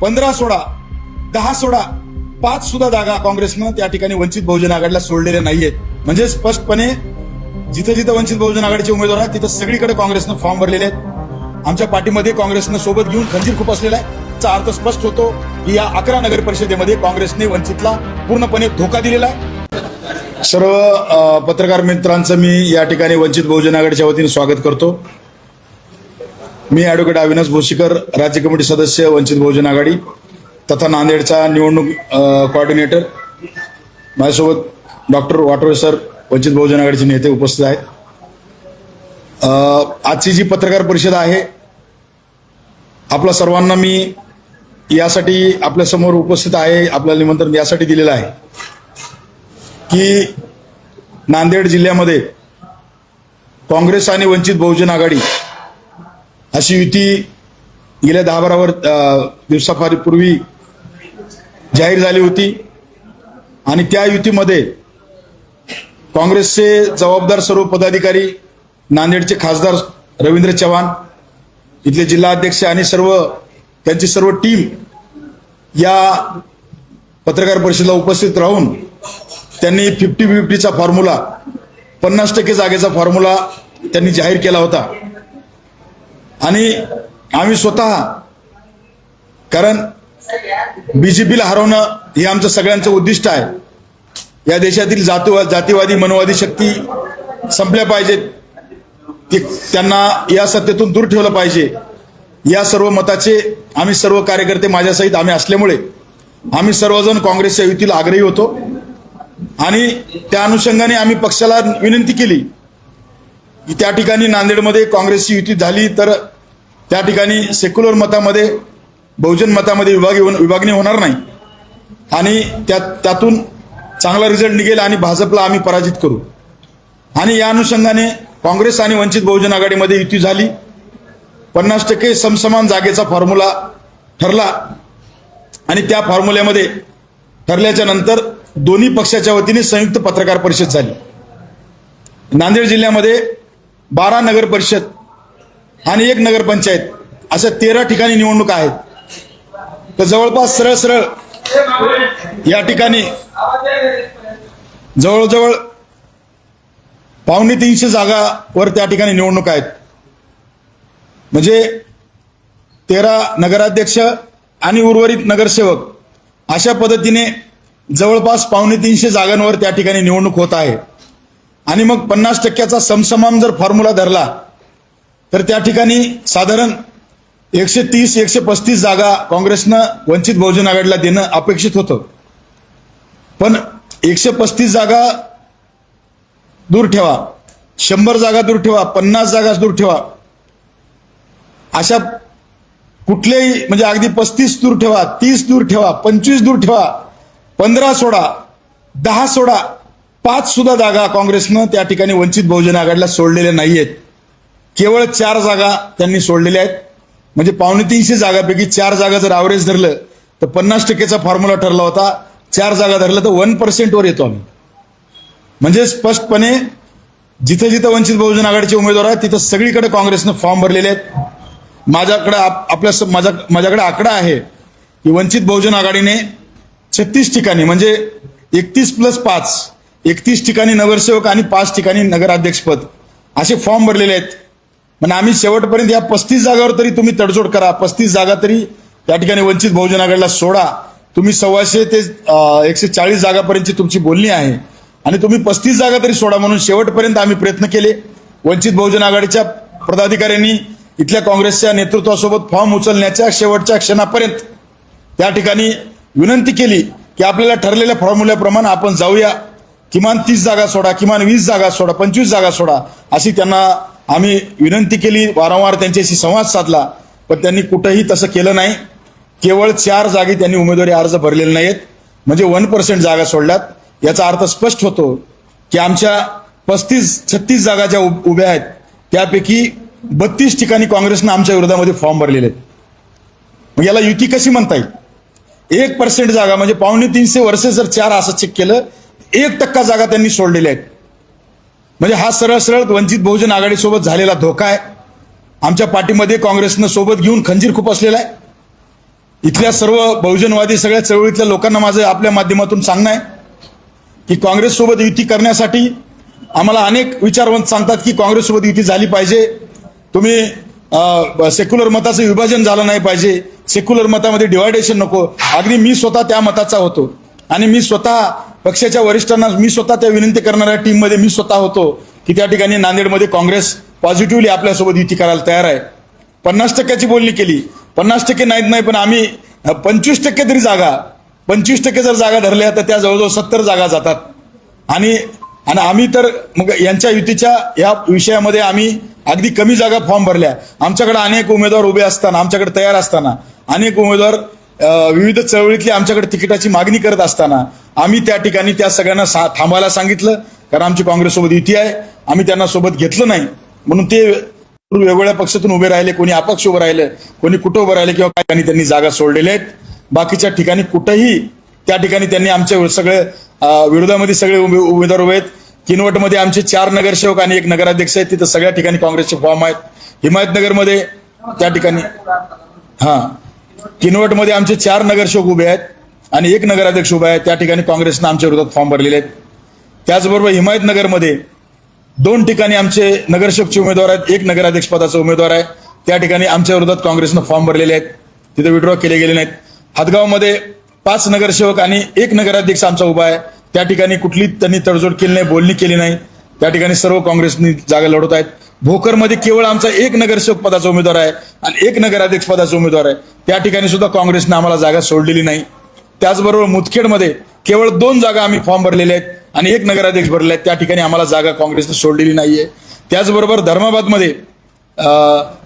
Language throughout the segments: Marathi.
पंधरा सोडा दहा सोडा पाच सुद्धा जागा काँग्रेसनं त्या ठिकाणी वंचित बहुजन आघाडीला सोडलेल्या नाहीयेत. म्हणजे स्पष्टपणे जिथं जिथं वंचित बहुजन आघाडीचे उमेदवार आहेत तिथं सगळीकडे काँग्रेसनं फॉर्म भरलेले आहेत. आमच्या पाठीमध्ये काँग्रेसनं सोबत घेऊन खंजीर खूप असलेला आहे. याचा अर्थ स्पष्ट होतो की या अकरा नगर परिषदेमध्ये काँग्रेसने वंचितला पूर्णपणे धोका दिलेला आहे. सर्व पत्रकार मित्रांचं मी या ठिकाणी वंचित बहुजन आघाडीच्या वतीने स्वागत करतो. मी ॲडव्होकेट अविनाश भोसीकर राज्य कमिटी सदस्य वंचित बहुजन आघाडी तथा नांदेडचा निवडणूक कोऑर्डिनेटर माझ्यासोबत डॉक्टर वाटोळे सर वंचित बहुजन आघाडीचे नेते उपस्थित आहेत. आजची जी पत्रकार परिषद आहे आपल्या सर्वांना मी यासाठी आपल्यासमोर उपस्थित आहे आपल्याला निमंत्रण यासाठी दिलेलं आहे की नांदेड जिल्ह्यामध्ये काँग्रेस आणि वंचित बहुजन आघाडी अशी युती गेल्या दहा बारा वर दिवसापूर्वी जाहीर झाली होती. आणि त्या युतीमध्ये काँग्रेसचे जबाबदार सर्व पदाधिकारी नांदेडचे खासदार रवींद्र चव्हाण इथले जिल्हाध्यक्ष आणि सर्व त्यांची सर्व टीम या पत्रकार परिषदेला उपस्थित राहून त्यांनी फिफ्टी फिफ्टीचा फॉर्म्युला पन्नास टक्के जागेचा फॉर्म्युला त्यांनी जाहीर केला होता. आणि आम्ही स्वतः कारण बीजेपीला हरवणं हे आमचं सगळ्यांचं उद्दिष्ट आहे. या देशातील जाती जातीवादी मनोवादी शक्ती संपल्या पाहिजेत. ते त्यांना या सत्तेतून दूर ठेवलं पाहिजे. या सर्व मताचे आम्ही सर्व कार्यकर्ते माझ्यासहित आम्ही असल्यामुळे आम्ही सर्वजण काँग्रेसच्या युतीला आग्रही होतो. आणि त्या अनुषंगाने आम्ही पक्षाला विनंती केली. त्या ठिकाणी नांदेडमध्ये काँग्रेसची युती झाली तर त्या ठिकाणी सेक्युलर मतामध्ये बहुजन मतामध्ये विभागी विभागणी होणार नाही. आणि त्या त्यातून चांगला रिझल्ट निघेल आणि भाजपला आम्ही पराजित करू. आणि या अनुषंगाने काँग्रेस आणि वंचित बहुजन आघाडीमध्ये युती झाली. पन्नास टक्के समसमान जागेचा फॉर्म्युला ठरला. आणि त्या फॉर्म्युल्यामध्ये ठरल्याच्या नंतर दोन्ही पक्षाच्या वतीने संयुक्त पत्रकार परिषद झाली. नांदेड जिल्ह्यामध्ये बारा नगर परिषद आणि एक नगरपंचायत अशा तेरा ठिकाणी निवडणूक आहेत. तर जवळपास सरळ सरळ या ठिकाणी जवळजवळ पावणे तीनशे जागावर त्या ठिकाणी निवडणूक आहेत. म्हणजे तेरा नगराध्यक्ष आणि उर्वरित नगरसेवक अशा पद्धतीने जवळपास पावणे तीनशे जागांवर त्या ठिकाणी निवडणूक होत आहे. आणि मग पन्नास टक्क्याचा समसमाम जर फॉर्म्युला धरला तर त्या ठिकाणी साधारण एकशे तीस एकशे पस्तीस जागा काँग्रेसनं वंचित बहुजन आघाडीला देणं अपेक्षित होतं. पण एकशे पस्तीस जागा दूर ठेवा शंभर जागा दूर ठेवा पन्नास जागा दूर ठेवा अशा कुठल्याही म्हणजे अगदी पस्तीस दूर ठेवा तीस दूर ठेवा पंचवीस दूर ठेवा पंधरा सोडा दहा सोडा पाच सुद्धा जागा काँग्रेसनं त्या ठिकाणी वंचित बहुजन आघाडीला सोडलेल्या आहेत केवळ चार जागा त्यांनी सोडलेल्या आहेत. म्हणजे पावणे तीनशे जागापैकी चार जागा जर ॲव्हरेज धरलं तर पन्नास टक्केचा फॉर्म्युला ठरला होता. चार जागा धरलं तर वन पर्सेंटवर येतो आम्ही. म्हणजे स्पष्टपणे जिथं जिथं वंचित बहुजन आघाडीचे उमेदवार आहेत तिथं सगळीकडे काँग्रेसनं फॉर्म भरलेले आहेत. माझ्याकडे आप- आपल्या स- माझ्या माझ्याकडे आकडा आहे की वंचित बहुजन आघाडीने छत्तीस ठिकाणी म्हणजे एकतीस प्लस पाच एकतीस ठिकाणी नगरसेवक आणि पाच ठिकाणी नगराध्यक्षपद. असे फॉर्म भरलेले आहेत. म्हणजे आम्ही शेवटपर्यंत या पस्तीस जागावर तरी तुम्ही तडजोड करा. पस्तीस जागा तरी त्या ठिकाणी वंचित बहुजन आघाडीला सोडा. तुम्ही सव्वाशे ते एकशे चाळीस जागापर्यंतची तुमची बोलणी आहे. आणि तुम्ही पस्तीस जागा तरी सोडा म्हणून शेवटपर्यंत आम्ही प्रयत्न केले. वंचित बहुजन आघाडीच्या पदाधिकाऱ्यांनी इथल्या काँग्रेसच्या नेतृत्वासोबत फॉर्म उचलण्याच्या शेवटच्या क्षणापर्यंत त्या ठिकाणी विनंती केली की आपल्याला ठरलेल्या फॉर्म्युल्याप्रमाणे आपण जाऊया. किमान तीस जागा सोडा किमान वीस जागा सोडा पंचवीस जागा सोडा अशी त्यांना आम्ही विनंती केली वारंवार त्यांच्याशी संवाद साधला पण त्यांनी कुठंही तसं केलं नाही. केवळ चार जागी त्यांनी उमेदवारी अर्ज भरलेले नाहीत म्हणजे वन पर्सेंट जागा सोडल्यात. याचा अर्थ स्पष्ट होतो की आमच्या पस्तीस छत्तीस जागा ज्या उभ्या आहेत त्यापैकी बत्तीस ठिकाणी काँग्रेसनं आमच्या विरोधामध्ये फॉर्म भरलेले आहेत. मग याला युती कशी म्हणता येईल? एक पर्सेंट जागा म्हणजे पावणे तीनशे वर्षे जर चार असं चेक केलं एक टक्का जागा त्यांनी सोडलेल्या आहेत. म्हणजे हा सरळ सरळ वंचित बहुजन आघाडीसोबत झालेला धोका आहे. आमच्या पाठीमध्ये काँग्रेसनं सोबत घेऊन खंजीर खूप असलेला आहे. इथल्या सर्व बहुजनवादी सगळ्या चळवळीतल्या लोकांना माझं आपल्या माध्यमातून सांगणं आहे की काँग्रेससोबत युती करण्यासाठी आम्हाला अनेक विचारवंत सांगतात की काँग्रेससोबत युती झाली पाहिजे. तुम्ही सेक्युलर मताचं विभाजन झालं नाही पाहिजे. सेक्युलर मतामध्ये डिवायडेशन नको. अगदी मी स्वतः त्या मताचा होतो. आणि मी स्वतः पक्षाच्या वरिष्ठांना मी स्वतः त्या विनंती करणाऱ्या टीममध्ये मी स्वतः होतो की त्या ठिकाणी नांदेडमध्ये काँग्रेस पॉझिटिव्हली आपल्यासोबत युती करायला तयार आहे. पन्नास टक्क्याची बोलणी केली. पन्नास टक्के नाहीत नाही पण आम्ही पंचवीस टक्के तरी जागा पंचवीस टक्के जर जागा धरल्या तर त्या जवळजवळ सत्तर जागा जातात. आणि आणि आम्ही तर मग यांच्या युतीच्या या विषयामध्ये आम्ही अगदी कमी जागा फॉर्म भरल्या. आमच्याकडे अनेक उमेदवार उभे असताना आमच्याकडे तयार असताना अनेक उमेदवार विविध चळवळीतली आमच्याकडे तिकिटाची मागणी करत असताना आम्ही त्या ठिकाणी त्या सगळ्यांना सा- थांबायला सांगितलं कारण आमची काँग्रेससोबत युती आहे आम्ही त्यांना सोबत घेतलं नाही. म्हणून ते वेगवेगळ्या पक्षातून उभे राहिले कोणी अपक्ष उभं राहिले कोणी कुठं उभं राहिले किंवा काही ठिकाणी त्यांनी जागा सोडलेल्या आहेत. बाकीच्या ठिकाणी कुठंही त्या ठिकाणी त्यांनी आमच्या सगळे विरोधामध्ये सगळे उभे उमेदवार उभे आहेत. किनवटमध्ये आमचे चार नगरसेवक आणि एक नगराध्यक्ष आहेत. तिथं सगळ्या ठिकाणी काँग्रेसचे फॉर्म आहेत. हिमायतनगरमध्ये त्या ठिकाणी हा. किनवटमध्ये आमचे चार नगरसेवक उभे आहेत. आणि एक नगराध्यक्ष उभा आहे त्या ठिकाणी काँग्रेसनं आमच्या विरोधात फॉर्म भरलेले आहेत. त्याचबरोबर हिमायतनगरमध्ये दोन ठिकाणी आमचे नगरसेवकचे उमेदवार आहेत. एक नगराध्यक्ष पदाचा उमेदवार आहे. त्या ठिकाणी आमच्या विरोधात काँग्रेसनं फॉर्म भरलेले आहेत. तिथे विड्रॉ केले गेले नाहीत. हातगावमध्ये पाच नगरसेवक आणि एक नगराध्यक्ष आमचा उभा आहे. त्या ठिकाणी कुठली त्यांनी तडजोड केली नाही बोलणी केली नाही. त्या ठिकाणी सर्व काँग्रेसनी जागा लढवत आहेत. भोकरमध्ये केवळ आमचा एक नगरसेवक पदाचा उमेदवार आहे आणि एक नगराध्यक्ष पदाचा उमेदवार आहे. त्या ठिकाणी सुद्धा काँग्रेसनं आम्हाला जागा सोडलेली नाही. त्याचबरोबर मुदखेडमध्ये केवळ दोन जागा आम्ही फॉर्म भरलेले आहेत आणि एक नगराध्यक्ष भरले आहेत. त्या ठिकाणी आम्हाला जागा काँग्रेसने सोडलेली नाहीये. त्याचबरोबर धर्माबादमध्ये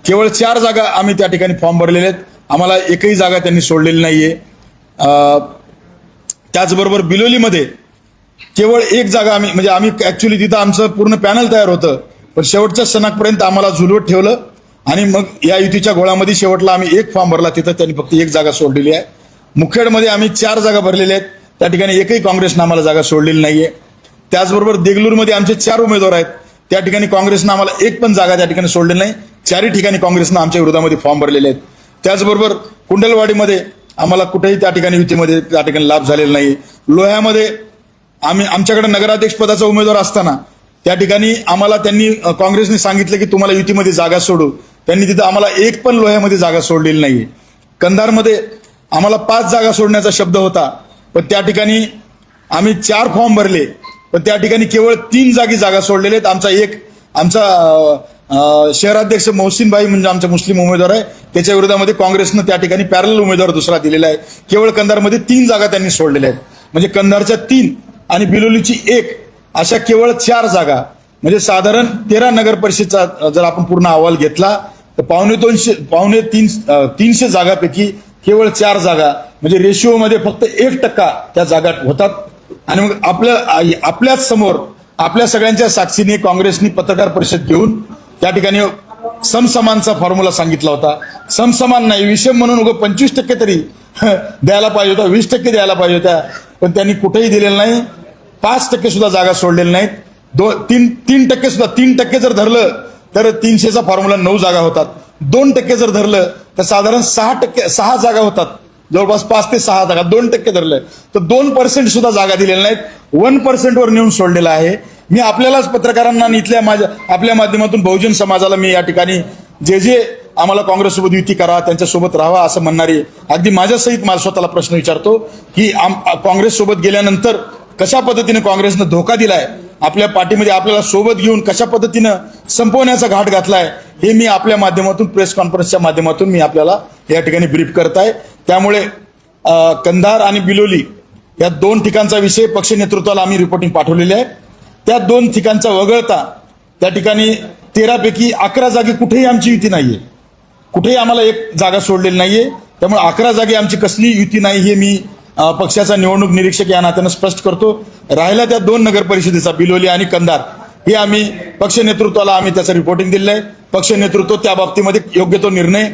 केवळ चार जागा आम्ही त्या ठिकाणी फॉर्म भरलेले आहेत. आम्हाला एकही जागा त्यांनी सोडलेली नाहीये. त्याचबरोबर बिलोलीमध्ये केवळ एक जागा आम्ही म्हणजे आम्ही ऍक्च्युली तिथं आमचं पूर्ण पॅनल तयार होतं. पण शेवटच्या सणापर्यंत आम्हाला झुलवत ठेवलं आणि मग या युतीच्या गोळामध्ये शेवटला आम्ही एक फॉर्म भरला. तिथं त्यांनी फक्त एक जागा सोडलेली आहे. मुखेडमध्ये आम्ही चार जागा भरलेल्या आहेत. त्या ठिकाणी एकही काँग्रेसनं आम्हाला जागा सोडलेली नाहीये. त्याचबरोबर देगलूरमध्ये आमचे चार उमेदवार आहेत. त्या ठिकाणी काँग्रेसनं आम्हाला एक पण जागा त्या ठिकाणी सोडलेली नाही. चारही ठिकाणी काँग्रेसनं आमच्या विरोधामध्ये फॉर्म भरलेले आहेत. त्याचबरोबर कुंडलवाडीमध्ये आम्हाला कुठेही त्या ठिकाणी युतीमध्ये त्या ठिकाणी लाभ झालेला नाही. लोह्यामध्ये आम्ही आमच्याकडे नगराध्यक्ष पदाचा उमेदवार असताना त्या ठिकाणी आम्हाला त्यांनी काँग्रेसने सांगितलं की तुम्हाला युतीमध्ये जागा सोडू. त्यांनी तिथं आम्हाला एक पण लोह्यामध्ये जागा सोडलेली नाही कंधारमध्ये आम्हाला पाच जागा सोडण्याचा शब्द होता. पण त्या ठिकाणी आम्ही चार फॉर्म भरले. पण त्या ठिकाणी केवळ तीन जागी जागा सोडलेल्या आहेत. आमचा एक आमचा शहराध्यक्ष मोहसिनभाई म्हणजे आमचा मुस्लिम उमेदवार आहे. त्याच्या विरोधामध्ये काँग्रेसनं त्या ठिकाणी पॅरल उमेदवार दुसरा दिलेला आहे. केवळ कंधारमध्ये तीन जागा त्यांनी सोडलेल्या आहेत. म्हणजे कंधारच्या तीन आणि बिलोलीची एक अशा केवळ चार जागा. म्हणजे साधारण तेरा नगर परिषदचा जर आपण पूर्ण अहवाल घेतला तर पावणे दोनशे पावणे तीन तीनशे जागापैकी केवळ चार जागा म्हणजे रेशिओमध्ये फक्त एक टक्का त्या जागा होतात. आणि मग आपल्या आपल्याच समोर आपल्या सगळ्यांच्या साक्षीने काँग्रेसनी पत्रकार परिषद घेऊन त्या ठिकाणी समसमानचा फॉर्म्युला सांगितला होता. समसमान नाही विषम म्हणून उगं पंचवीस टक्के तरी द्यायला पाहिजे होता वीस टक्के द्यायला पाहिजे होत्या. पण त्यांनी कुठेही दिलेलं नाही. पाच टक्के सुद्धा जागा सोडलेल्या नाहीत. दो तीन तीन टक्के सुद्धा तीन टक्के जर धरलं तर तीनशेचा फॉर्म्युला नऊ जागा होतात. दोन टक्के जर धरलं तर साधारण सहा टक्के सहा जागा होतात. जवळपास पाच ते सहा जागा दोन टक्के धरलं तर दोन पर्सेंट सुद्धा जागा दिलेल्या नाहीत. वन पर्सेंटवर नेऊन सोडलेलं आहे. मी आपल्यालाच पत्रकारांना इथल्या माझ्या आपल्या माध्यमातून बहुजन समाजाला मी या ठिकाणी जे जे आम्हाला काँग्रेससोबत युती करा त्यांच्यासोबत राहावा असं म्हणणारे अगदी माझ्यासहित मला स्वतःला प्रश्न विचारतो की आम काँग्रेससोबत गेल्यानंतर कशा पद्धतीने काँग्रेसनं धोका दिलाय आपल्या पाठीमध्ये आपल्याला सोबत घेऊन कशा पद्धतीनं संपवण्याचा घाट घातलाय हे मी आपल्या माध्यमातून प्रेस कॉन्फरन्सच्या माध्यमातून मी आपल्याला या ठिकाणी ब्रीफ आहे त्यामुळे कंधार आणि बिलोली या दोन ठिकाणचा विषय पक्ष नेतृत्वाला आम्ही रिपोर्टिंग पाठवलेली आहे. त्या दोन ठिकाणचा वगळता त्या ठिकाणी तेरापैकी अकरा जागी कुठेही आमची युती नाहीये. कुठेही आम्हाला एक जागा सोडलेली नाहीये. त्यामुळे अकरा जागी आमची कसली युती नाही हे मी पक्षाचा निवडणूक निरीक्षक या नात्यानं स्पष्ट करतो. राहिला त्या दोन नगर परिषदेचा बिलोली आणि कंधार. हे आम्ही पक्ष नेतृत्वाला आम्ही त्याचं रिपोर्टिंग दिलेलं आहे पक्ष नेतृत्व त्या बाबतीमध्ये योग्य तो निर्णय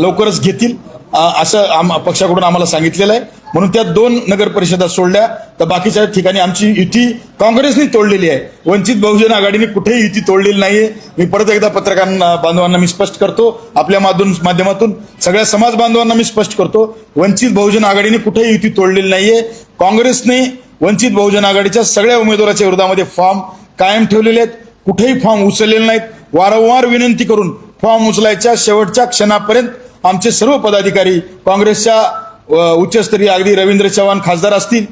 लवकरच घेतील. असं आम पक्षाकडून आम्हाला सांगितलेलं आहे. म्हणून त्या दोन नगर परिषदा सोडल्या. तर बाकीच्या ठिकाणी आमची युती काँग्रेसने तोडलेली आहे. वंचित बहुजन आघाडीने कुठेही युती तोडलेली नाहीये. मी परत एकदा पत्रकार बांधवांना मी स्पष्ट करतो. आपल्या माधून माध्यमातून सगळ्या समाज बांधवांना मी स्पष्ट करतो. वंचित बहुजन आघाडीने कुठेही युती तोडलेली नाहीये. काँग्रेसने वंचित बहुजन आघाडीच्या सगळ्या उमेदवाराच्या विरोधामध्ये फॉर्म कायम ठेवलेले आहेत. कुठेही फॉर्म उचललेले नाहीत. वारंवार विनंती करून फॉर्म उचलायच्या शेवटच्या क्षणापर्यंत आमचे सर्व पदाधिकारी काँग्रेसच्या उच्चस्तरीय अगदी रवींद्र चव्हाण खासदार असतील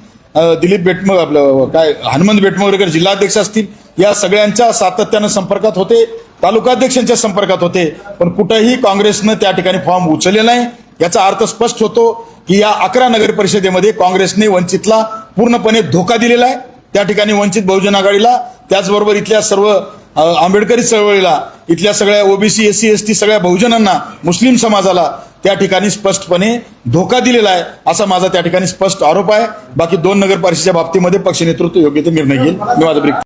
दिलीप बेटमग आपलं काय हनुमंत बेटमोरकर जिल्हाध्यक्ष असतील या सगळ्यांच्या सातत्यानं संपर्कात होते तालुकाध्यक्षांच्या संपर्कात होते पण कुठंही काँग्रेसनं त्या ठिकाणी फॉर्म उचलले नाही. याचा अर्थ स्पष्ट होतो की या अकरा नगर परिषदेमध्ये काँग्रेसने वंचितला पूर्णपणे धोका दिलेला आहे. त्या ठिकाणी वंचित बहुजन आघाडीला त्याचबरोबर इथल्या सर्व आंबेडकरी चळवळीला इथल्या सगळ्या OBC S C S T सगळ्या बहुजनांना मुस्लिम समाजाला त्या ठिकाणी स्पष्टपणे धोका दिलेला आहे असा माझा त्या ठिकाणी स्पष्ट आरोप आहे. बाकी दोन नगर परिषदेच्या बाबतीमध्ये पक्ष नेतृत्व योग्य ते निर्णय घेईल. मी माझा ब्रेक